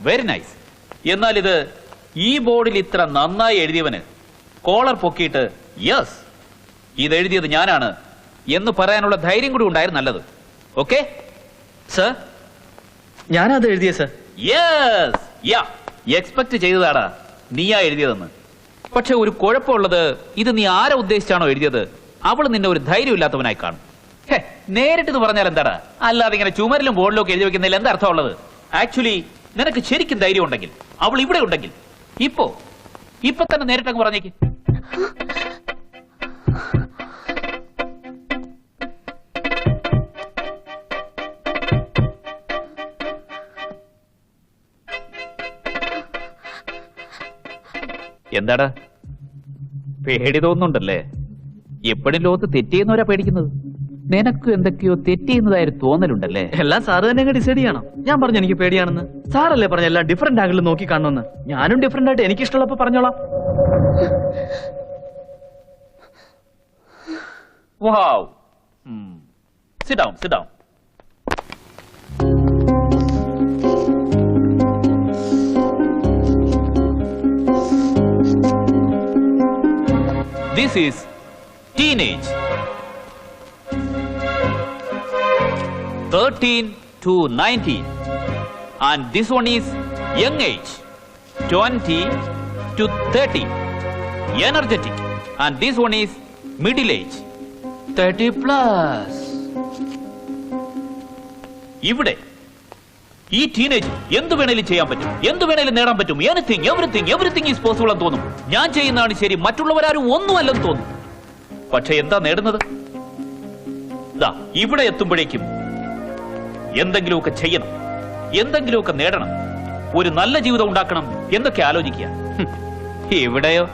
Very nice എന്നാൽ ഇത് ഈ ബോർഡിൽ ഇത്ര നന്നായി എഴുതിയവന് കോളർ പൊക്കിയിട്ട് യെസ് ഇത് എഴുതിയത് ഞാനാണ് എന്ന് പറയാനുള്ള ധൈര്യം കൂടി ഉണ്ടായിരുന്നു നല്ലത്. ഓക്കെ സർ ഞാനത് എഴുതിയ സർ യെസ് യാ എക്സ്പെക്ട് ചെയ്തതാടാ. നീയാ എഴുതിയതെന്ന്. പക്ഷെ ഒരു കുഴപ്പമുള്ളത് ഇത് നീ ആരെ ഉദ്ദേശിച്ചാണോ എഴുതിയത്? അവൾ നിന്നെ ഒരു ധൈര്യമില്ലാത്തവനായി കാണും. നേരിട്ട് പറഞ്ഞാൽ എന്താടാ അല്ലാതെ ഇങ്ങനെ ചുമരിലും ബോർഡിലും ഒക്കെ എഴുതി വെക്കുന്നതിൽ എന്താ അർത്ഥമുള്ളത്? ആക്ച്വലി നിനക്ക് ശരിക്കും ധൈര്യം ഉണ്ടെങ്കിൽ അവൾ ഇവിടെ ഉണ്ടെങ്കിൽ ഇപ്പോ ഇപ്പൊ തന്നെ നേരിട്ടങ്ങ് പറഞ്ഞേക്ക്. എന്താടാ? പേടി തോന്നുന്നുണ്ടല്ലേ? എപ്പോഴും ലോകത്ത് തെറ്റിയെന്നവരാ പേടിക്കുന്നത്? നിനക്ക് എന്തൊക്കെയോ തെറ്റിയുന്നതായൊരു തോന്നലുണ്ടല്ലേ? എല്ലാം സാറ് തന്നെ ഡിസൈഡ് ചെയ്യണം. ഞാൻ പറഞ്ഞു എനിക്ക് പേടിയാണെന്ന്. സാറല്ലേ പറഞ്ഞ എല്ലാം ഡിഫറെന്റ് ആംഗിളിൽ നോക്കി കാണണമെന്ന്. ഞാനും ഡിഫറെന്റ് ആയിട്ട് എനിക്ക് ഇഷ്ടമുള്ളപ്പോ പറഞ്ഞോളാം. Wow sit down sit down. 13 to 19. And this one is young age. 20 to 30. Energetic. And this one is middle age. 30 plus. ഇവിടെ ഈ ടീനേജ് എന്ത് വേണേലും ചെയ്യാൻ പറ്റും എന്ത് വേണേലും നേടാൻ പറ്റും anything everything everything is possible എന്ന് തോന്നും ഞാൻ ചെയ്യുന്നതാണ് ശരി മറ്റുള്ളവരാരും ഒന്നുമല്ലെന്ന് തോന്നും പക്ഷെ എന്താ നേടുന്നത് ദാ ഇവിടെ എത്തുമ്പോഴേക്കും എന്തെങ്കിലുമൊക്കെ ചെയ്യണം. എന്തെങ്കിലുമൊക്കെ നേടണം. ഒരു നല്ല ജീവിതം ഉണ്ടാക്കണം എന്നൊക്കെ ആലോചിക്കുക. എവിടെയോ?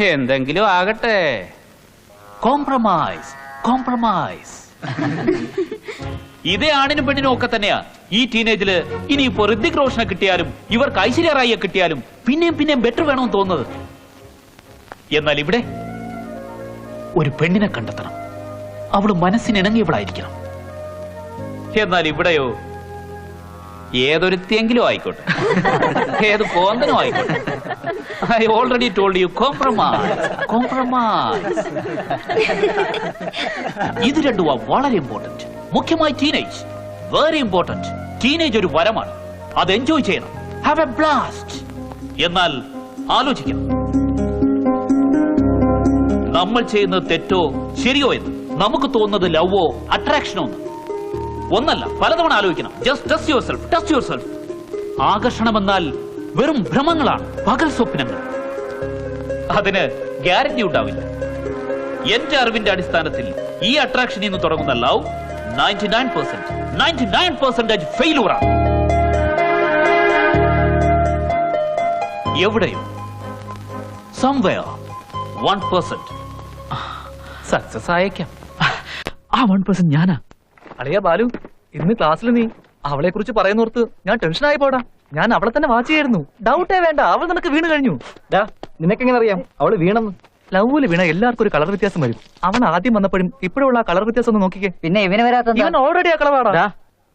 എന്തെങ്കിലും ആകട്ടെ. Compromise compromise. ഇതേ ആണിനും പെണ്ണിനും ഒക്കെ തന്നെയാ. ഈ ടീനേജിൽ ഇനിയിപ്പോ ഋതിക് റോഷനെ കിട്ടിയാലും ഇവർക്ക് ഐശ്വര്യ റായിയെ കിട്ടിയാലും പിന്നെയും പിന്നെയും ബെറ്റർ വേണമെന്ന് തോന്നുന്നത്. എന്നാൽ ഇവിടെ ഒരു പെണ്ണിനെ കണ്ടെത്തണം. അവൾ മനസ്സിനിണങ്ങിയവളായിരിക്കണം. എന്നാൽ ഇവിടെയോ ഏതൊരുത്തിയെങ്കിലും ആയിക്കോട്ടെ. ഏത് കോന്തനും ആയിക്കോട്ടെ. I already told you compromise compromise ഇത് രണ്ടും വളരെ ഇമ്പോർട്ടന്റ് മുഖ്യമായി ടീനേജ് വെരി ഇമ്പോർട്ടന്റ് ടീനേജ് ഒരു വരമാണ്. അത് എൻജോയ് ചെയ്യണം. ഹാവ് എ ബ്ലാസ്റ്റ് എന്നാൽ ആലോചിക്കണം നമ്മൾ ചെയ്യുന്നത് തെറ്റോ ശരിയോ എന്ന്? നമുക്ക് തോന്നുന്നത് ലവോ അട്രാക്ഷനോ എന്ന്? ഒന്നല്ല പലതവണ ആലോചിക്കണം. Just test yourself test yourself ആകർഷണം എന്നാൽ വെറും ഭ്രമങ്ങളാണ് പകൽ സ്വപ്നങ്ങൾ. അതിന് ഗ്യാരണ്ടി ഉണ്ടാവില്ല. എന്റെ അറിവിന്റെ അടിസ്ഥാനത്തിൽ ഈ അട്രാക്ഷനിൽ നിന്ന് തുടങ്ങുന്ന love ninety nine percent ninety nine percentage ഫെയിലൂറാണ് എവിടെയോ സംവെയർ വൺ പെർസെന്റ് സക്സസ് ആയേക്കാം. ആ വൺ പെർസെന്റ് ഞാനാ. അളിയ ബാലു ഇന്ന് ക്ലാസ്സിൽ നീ അവളെ കുറിച്ച് പറയുന്നോർത്ത് ഞാൻ ടെൻഷൻ ആയി പോടാ. ഞാൻ അവളെ തന്നെ വാച്ച് ചെയ്യായിരുന്നു. ഡൗട്ടേ വേണ്ട അവൾ നിനക്ക് വീണ് കഴിഞ്ഞു. നിനക്കെങ്ങനെ അറിയാം? അവൾ വീണെന്ന്. ലവ്വിൽ വീണ എല്ലാവർക്കും ഒരു കളർ വ്യത്യാസം വരും. അവൻ ആദ്യം വന്നപ്പോഴും ഇപ്പോഴുള്ള ആ കളർ വ്യത്യാസം ഒന്ന് നോക്കിക്കേ. പിന്നെ ഇവനെ വരാത്ത ഇവൻ ഓൾറെഡി ആ കളറാടാ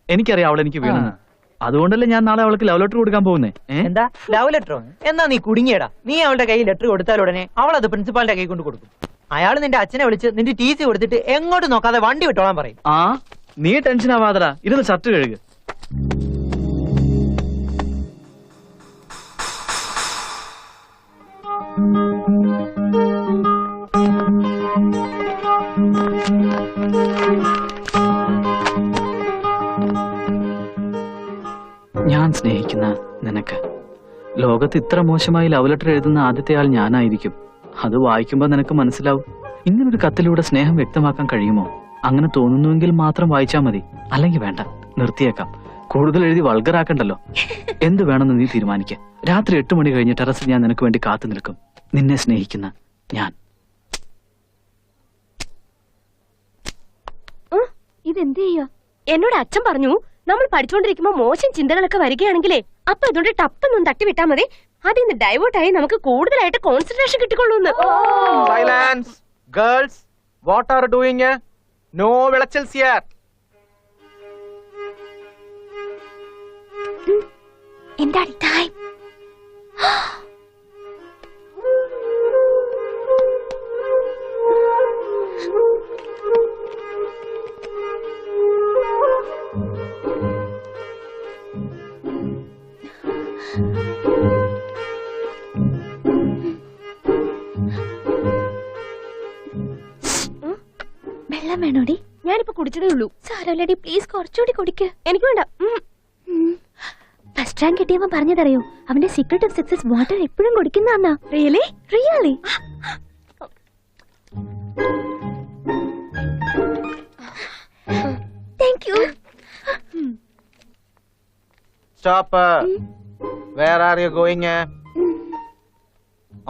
എനിക്കറിയാം അവൾ എനിക്ക് വീണെന്ന്. അതുകൊണ്ടല്ലേ ഞാൻ നാളെ അവൾക്ക് ലവ് ലെറ്റർ കൊടുക്കാൻ പോകുന്നേ. എന്താ? ലവ് ലെറ്ററോ എന്നാ നീ കുടുങ്ങിയടാ. നീ അവളുടെ കയ്യിൽ ലെറ്റർ കൊടുത്താൽ ഉടനെ അവൾ അത് പ്രിൻസിപ്പാളിന്റെ കൈ കൊണ്ട് കൊടുക്കും. അയാൾ നിന്റെ അച്ഛനെ വിളിച്ച് നിന്റെ ടി സി കൊടുത്തിട്ട് എങ്ങോട്ട് നോക്കാതെ വണ്ടി വിട്ടോളാൻ പറയും. ആ? നീ ടെൻഷൻ ആവാതടാ. ഇരുന്ന് ഷർട്ട് കഴുക. ഞാൻ സ്നേഹിക്കുന്ന നിനക്ക്. ലോകത്ത് ഇത്ര മോശമായി ലവ് ലെറ്റർ എഴുതുന്ന ആദ്യത്തെ ആൾ ഞാനായിരിക്കും. അത് വായിക്കുമ്പോൾ നിനക്ക് മനസ്സിലാവും. ഇങ്ങനൊരു കത്തിലൂടെ സ്നേഹം വ്യക്തമാക്കാൻ കഴിയുമോ? അങ്ങനെ തോന്നുന്നുവെങ്കിൽ മാത്രം വായിച്ചാൽ മതി. അല്ലെങ്കിൽ വേണ്ട നിർത്തിയേക്കാം. കൂടുതൽ എഴുതി വൾഗറാക്കണ്ടല്ലോ എന്ത് വേണമെന്ന് നീ തീരുമാനിക്ക. രാത്രി എട്ട് മണി കഴിഞ്ഞ് ടെറസിൽ ഞാൻ നിനക്ക് വേണ്ടി കാത്തു നിൽക്കും. നിന്നെ സ്നേഹിക്കുന്ന ഞാൻ. ഇതെന്ത് ചെയ്യാ? എന്നോട് അച്ഛൻ പറഞ്ഞു നമ്മൾ പഠിച്ചുകൊണ്ടിരിക്കുമ്പോ മോശം ചിന്തകളൊക്കെ വരികയാണെങ്കിലേ അപ്പൊ ഇതുകൊണ്ട് ടപ്പൊന്നും തട്ടി വിട്ടാ മതി. അതിൽ നിന്ന് ഡൈവേർട്ട് ആയി നമുക്ക് കൂടുതലായിട്ട് concentration കിട്ടിക്കൊള്ളൂന്ന്. Silence girls what are doing no വിളച്ചൽ here എന്താണ് ടൈം സാരല്ലടി പ്ലീസ് കുറച്ചുകൂടി കുടിക്ക്. എനിക്ക് വേണ്ട. ഫസ്റ്റ് റാങ്ക് കിട്ടിയവൻ പറഞ്ഞതറിയോ? അവന്റെ സീക്രട്ട് ഓഫ് സക്സസ് വാട്ടർ എപ്പോഴും കുടിക്കുന്ന really really thank you stop where Where are you going? Water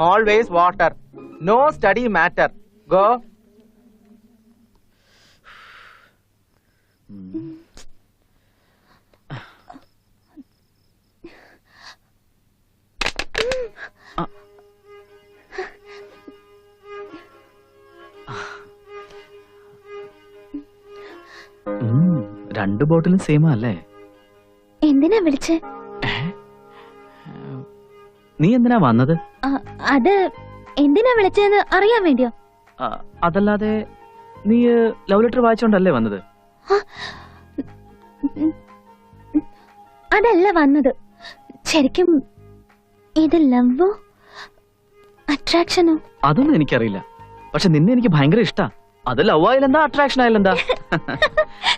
Always water. No study രണ്ട് ബോട്ടിലും സെയിം അല്ലേ? എന്തിനാ വിളിച്ച്? നീ എന്തിനാ വന്നത്? അത് എന്തിനാ വിളിച്ചതെന്ന് അറിയാൻ വേണ്ടിയോ? അതല്ലാതെ നീ ലവ് ലെറ്റർ വായിച്ചോണ്ടല്ലേ വന്നത്? അതല്ല വന്നത്. ശരിക്കും ഇത് ലവോ അട്രാക്ഷനോ? അതൊന്നും എനിക്കറിയില്ല. പക്ഷെ നിന്നെ എനിക്ക് ഭയങ്കര ഇഷ്ടാ. അത് ലവ് ആയാലെന്താ അട്രാക്ഷൻ ആയാലെന്താ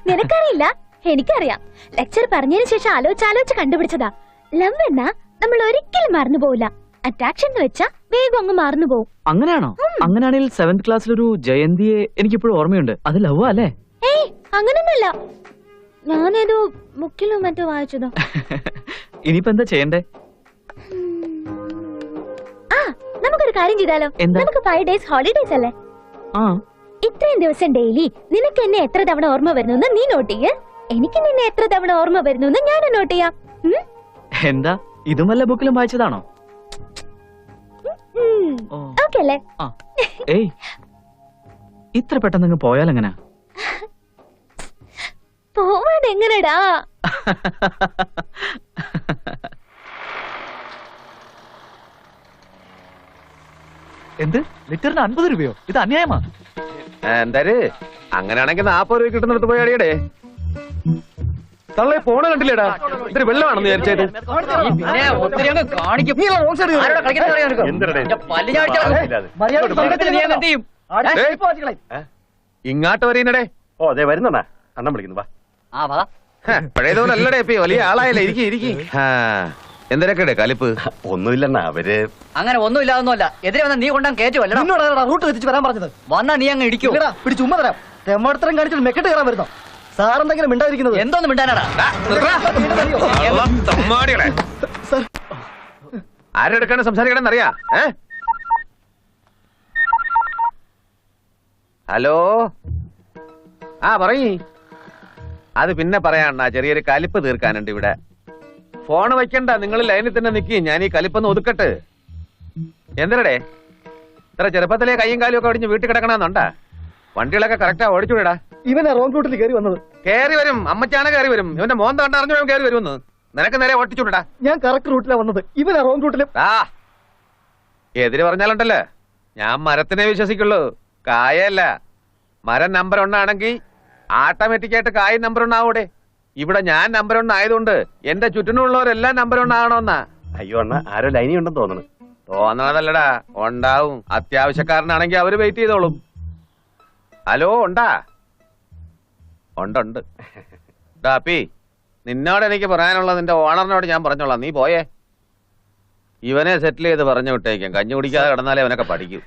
നിനക്കറിയില്ല? എനിക്കറിയാം. ലെക്ചർ പറഞ്ഞതിന് ശേഷം ആലോചിച്ചാലോചിച്ച് കണ്ടുപിടിച്ചതാ. ലവ് എന്നാ നമ്മൾ ഒരിക്കലും മറന്നു പോവില്ല. അട്രാക്ഷൻ എന്ന് വെച്ചാ വേഗം അങ്ങ് മറന്നു പോകും അങ്ങനെയാണോ? അങ്ങനെയാണെങ്കിൽ സെവന്ത് ക്ലാസ്സിലൊരു ജയന്തിയെ എനിക്കിപ്പോഴും ഓർമ്മയുണ്ട്. അത് ലവ് അല്ലേ? ഏയ് അങ്ങനൊന്നല്ല ഞാനേതോ ബുക്കിലോ മറ്റോ വായിച്ചതോ. ഇനിയിപ്പോ എന്താ ചെയ്യണ്ടേ? ആ നമുക്കൊരു കാര്യം ചെയ്താലോ. എന്താ? നമുക്ക് ഫൈവ് ഡേയ്സ് ഹോളിഡേസ് അല്ലേ? ആ. ഇത്രയും ദിവസം ഡെയിലി നിനക്ക് എന്നെ എത്ര തവണ ഓർമ്മ വരുന്നു നീ നോട്ട് ചെയ്യ. എനിക്ക് നിന്നെ എത്ര തവണ ഓർമ്മ വരുന്നു ഞാൻ നോട്ട് ചെയ്യാം. ഉം? എന്താ? ഇതും വല്ല ബുക്കിലും വായിച്ചതാണോ? ഉം. ഓ. ഓക്കേ അല്ലേ? ആ. ഏയ് ഇത്ര പെട്ടെന്ന് അങ്ങ് പോയാലെങ്ങനാ? പോവാതെ എങ്ങനെടാ എന്ത്? ലിറ്ററിന് അൻപത് രൂപയോ? ഇത് അന്യായമാ. എന്തായാലും അങ്ങനെയാണെങ്കിൽ നാപ്പത് രൂപ കിട്ടുന്നിടത്ത് പോയി അടിയടേ. തള്ളേ പോണ കണ്ടില്ലേടാ? ഇതൊരു വെള്ളമാണെന്ന് വിചാരിച്ചത്. ഇങ്ങാട്ട് വരീനടേ ഓ അതെ വരുന്നണ്ണാ അണ്ണം വിളിക്കുന്നു വാ. പഴയതുപോലെ അല്ലടേ ഇപ്പൊ വലിയ ആളായല്ലേ ഇരിക്കി ഇരിക്കി. എന്തിനൊക്കെ കലിപ്പ്? ഒന്നുമില്ലെന്നാ അവർ അങ്ങനെ ഒന്നുമില്ലാതൊന്നുമല്ല. എതിരെ വന്ന നീ കൊണ്ടാൻ കയറ്റുമല്ലോ നിന്നോടാ റൂട്ട് തെറ്റിച്ച് വരാൻ പറഞ്ഞത്. വന്നാ നീ അങ്ങ് ഇടിക്കും. പിടിച്ച് ഉമ്മ തരാം. തെമ്മടത്തരം കാണിച്ചിട്ട് മെക്കെട്ട് കയറാൻ വരുന്നോ? സാറെന്തെങ്കിലും മിണ്ടാതിരിക്കുന്നത്? എന്തോന്ന് മിണ്ടാനാടാ? ആരെടുക്കാണ് സംസാരിക്കണമെന്ന് അറിയാ? ഏ? ഹലോ? ആ പറയ്. അത് പിന്നെ പറയാണ്ണ ചെറിയൊരു കലിപ്പ് തീർക്കാനുണ്ട് ഇവിടെ. ഫോൺ വെക്കണ്ട നിങ്ങൾ ലൈനിൽ തന്നെ നിൽക്കി ഞാൻ ഈ കലിപ്പൊന്ന് ഒതുക്കട്ട്. എന്തിനടേ ഇത്ര ചെറുപ്പത്തിലെ കൈയും കാലും ഒക്കെ ഒടിഞ്ഞ് വീട്ടിൽ കിടക്കണമെന്നുണ്ടാ വണ്ടികളൊക്കെ കറക്റ്റാ ഓടിച്ചുവിടാ ഇവനാ റോങ് റൂട്ടിൽ കയറി വന്നത്. കയറി വരും. അമ്മച്ചാണ് കയറി വരും. ഇവന്റെ മോന്ത കണ്ടറിഞ്ഞു അറിഞ്ഞു കേറി വരുമെന്ന്. നിനക്ക് നേരെ ഓട്ടിച്ചുവിടാ ഞാൻ കറക്റ്റ് റൂട്ടിലാ വന്നത്. ഇവനാ റോങ് റൂട്ടിൽ ആ എതിര് പറഞ്ഞാലുണ്ടല്ലേ. ഞാൻ മരത്തിനെ വിശ്വസിക്കുള്ളൂ. കായല്ല മരം നമ്പർ ഒന്നാണെങ്കിൽ ആട്ടോമാറ്റിക് ആയിട്ട് കായ് നമ്പർ ഒന്നാവൂടെ ഇവിടെ ഞാൻ നമ്പർ ഒന്നായതുകൊണ്ട് എന്റെ ചുറ്റിനുള്ളവരെല്ലാം നമ്പർ ഒന്നാകണമെന്നാ അയ്യോ അണ്ണ ആരോ ലൈനി ഉണ്ടെന്ന് തോന്നുന്നു തോന്നണതല്ലടാ ഉണ്ടാവും. അത്യാവശ്യക്കാരനാണെങ്കിൽ അവർ വെയിറ്റ് ചെയ്തോളും. ഹലോ ഉണ്ടാ? ഉണ്ടുണ്ട്. ഡാപ്പി നിന്നോട് എനിക്ക് പറയാനുള്ളത് നിന്റെ ഓണറിനോട് ഞാൻ പറഞ്ഞോളാം. നീ പോയേ. ഇവനെ സെറ്റിൽ ചെയ്ത് പറഞ്ഞു വിട്ടേക്കും. കഞ്ഞി കുടിക്കാതെ കിടന്നാലേ അവനൊക്കെ പഠിക്കൂ.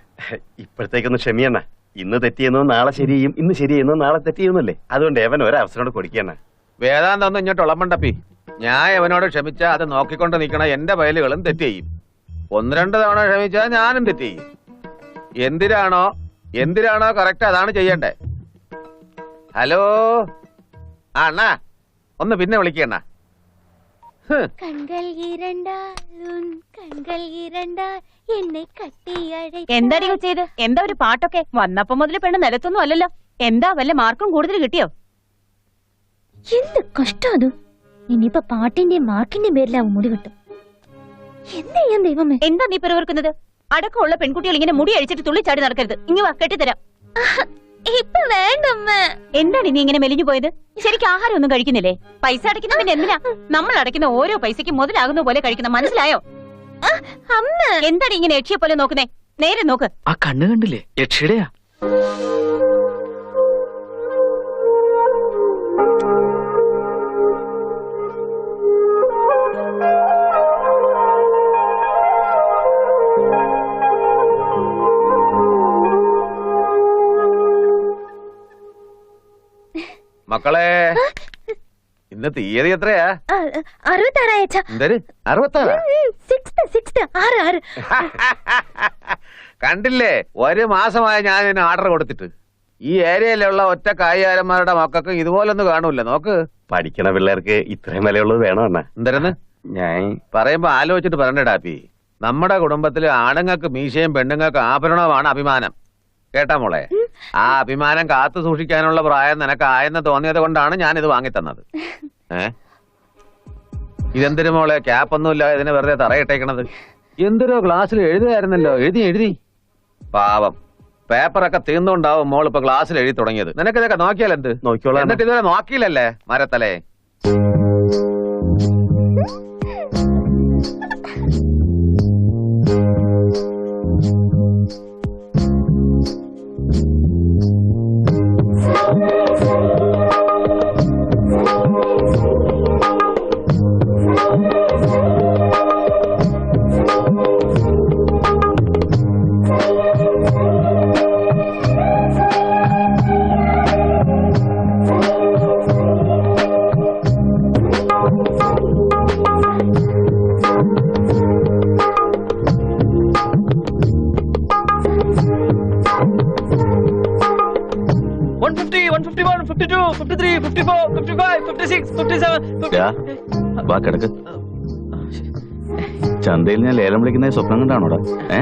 ഇപ്പോഴത്തേക്കൊന്ന് ക്ഷമിയണ്ണ. ഇന്ന് തെറ്റിയെന്നോ നാളെ ശരിയും ഇന്ന് ശരിയെന്നോ നാളെ തെറ്റിയെന്നല്ലേ? അതുകൊണ്ട് എവൻ ഒരവസരം കൊടുക്കണ വേദാന്തം ഒന്നും ഇങ്ങോട്ട് ഉളമ്പണ്ടപ്പി ഞാൻ അവനോട് ക്ഷമിച്ച അത് നോക്കിക്കൊണ്ട് നിൽക്കണ എന്റെ വയലുകളും തെറ്റ് ചെയ്യും ഒന്ന് രണ്ട് തവണ ക്ഷമിച്ചാൽ ഞാനും തെറ്റ് ചെയ്യും എന്തിനാണോ എന്തിനാണോ കറക്റ്റ് അതാണ് ചെയ്യണ്ടേ? ഹലോ? ആ അണ്ണാ ഒന്ന് പിന്നെ വിളിക്കണ്ണ കൺകൾ ഇരണ്ടാൽ കൺകൾ ഇരണ്ടാൽ എന്നെ കട്ടിയഴ എന്താടി ചെയ്ത്? എന്താ ഒരു പാട്ടൊക്കെ? വന്നപ്പോ മുതൽ പെണ്ണ് നിലത്തൊന്നും അല്ലല്ലോ. എന്താ വല്ല മാർക്കും കൂടുതൽ കിട്ടിയോ? എന്ത് കഷ്ടം അത്? ഇനിയിപ്പൊ പാട്ടിന്റെയും മാർക്കിന്റെയും പേരിലാവും മുടി കിട്ടും എന്താ ദൈവമേ? എന്താ നീ പിറവിറുക്കുന്നത്? അടക്കമുള്ള പെൺകുട്ടികൾ ഇങ്ങനെ മുടി അഴിച്ചിട്ട് തുള്ളിച്ചാടി നടക്കരുത്. ഇങ്ങ് വാ കെട്ടിത്തരാം. ഇപ്പൊ വേണ്ടമ്മ. എന്താണ് ഇനി ഇങ്ങനെ മെലിഞ്ഞു പോയത്? ശരിക്കും ആഹാരം ഒന്നും കഴിക്കുന്നില്ലേ? പൈസ അടയ്ക്കുന്ന പിന്നെ എന്തിനാ? നമ്മൾ അടയ്ക്കുന്ന ഓരോ പൈസയ്ക്ക് മുതലാകുന്ന പോലെ കഴിക്കണം മനസ്സിലായോ? അമ്മ. എന്താണ് ഇങ്ങനെ യക്ഷിയെ പോലെ നോക്കുന്നേ? നേരെ നോക്ക്. ആ കണ്ണ് കണ്ടില്ലേ? യക്ഷിയുടെയാ. മക്കളെ ഇന്ന് തീയതി എത്രയാ? കണ്ടില്ലേ? ഒരു മാസമായി ഞാൻ ഇതിന് ഓർഡർ കൊടുത്തിട്ട്. ഈ ഏരിയയിലുള്ള ഒറ്റ കായികാരന്മാരുടെ മക്കൾക്ക് ഇതുപോലൊന്നും കാണൂല. നോക്ക്. പഠിക്കണ പിള്ളേർക്ക് ഇത്രയും വിലയുള്ളത് വേണോ എന്നാ എന്തരെന്ന്? ഞാൻ പറയുമ്പോ ആലോചിച്ചിട്ട് പറഞ്ഞിടാപ്പി ഡാപ്പി നമ്മുടെ കുടുംബത്തിലെ ആണുങ്ങൾക്ക് മീശയും പെണ്ണുങ്ങൾക്ക് ആഭരണവുമാണ് അഭിമാനം. കേട്ടാ മോളെ? ആ അഭിമാനം കാത്തു സൂക്ഷിക്കാനുള്ള പ്രായം നിനക്ക് ആയെന്ന് തോന്നിയത് കൊണ്ടാണ് ഞാൻ ഇത് വാങ്ങിത്തന്നത്. ഏ? ഇതെന്തിനു മോളെ? ക്യാപ്പ് ഒന്നുമില്ല ഇതിന് വെറുതെ തറയിട്ടേക്കണത്. എന്തിനോ ക്ലാസ്സിൽ എഴുതുകയായിരുന്നല്ലോ? എഴുതി എഴുതി. പാവം. പേപ്പറൊക്കെ തീർന്നുണ്ടാവും മോൾ ഇപ്പൊ ക്ലാസ്സിൽ എഴുതി തുടങ്ങിയത്. നിനക്ക് ഇതൊക്കെ നോക്കിയാൽ എന്ത്? നോക്കിയോളാം എന്നിട്ട് ഇതുവരെ നോക്കിയില്ലല്ലേ മരത്തലേ? Fifty two fifty three fifty four fifty five fifty six fifty seven വാ കിടക്ക് ചന്തയിൽ ഞാൻ ലേലം വിളിക്കുന്ന സ്വപ്നം കണ്ടാണോടാ? ഏ?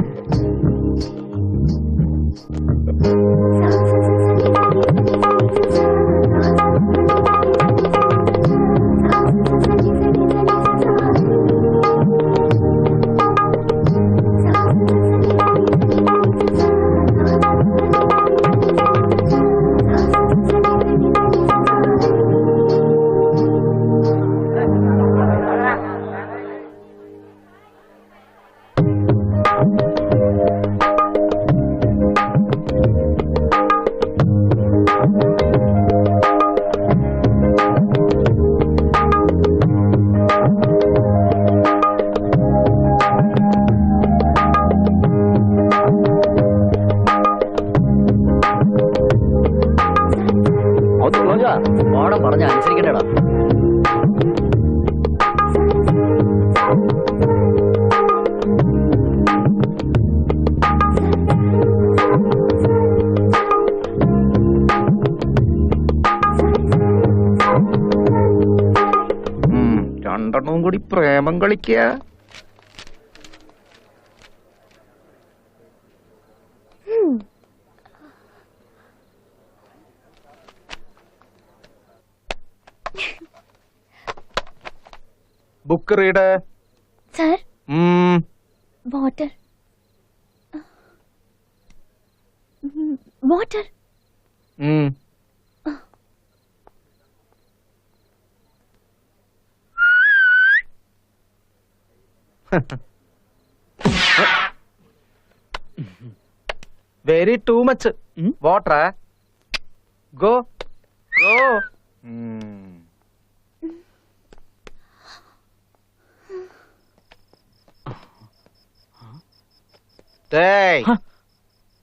കൂടി പ്രേമം കളിക്കുക book read. Sir. Water. Water. Very too much water go go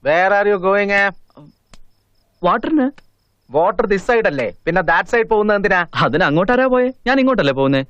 where are you going വാട്ടറിന് water this side അല്ലേ? പിന്നെ ദാറ്റ് സൈഡ് പോകുന്നത് എന്തിനാ? അതിന് അങ്ങോട്ടാരാ പോയെ? ഞാൻ ഇങ്ങോട്ടല്ലേ പോകുന്നേ?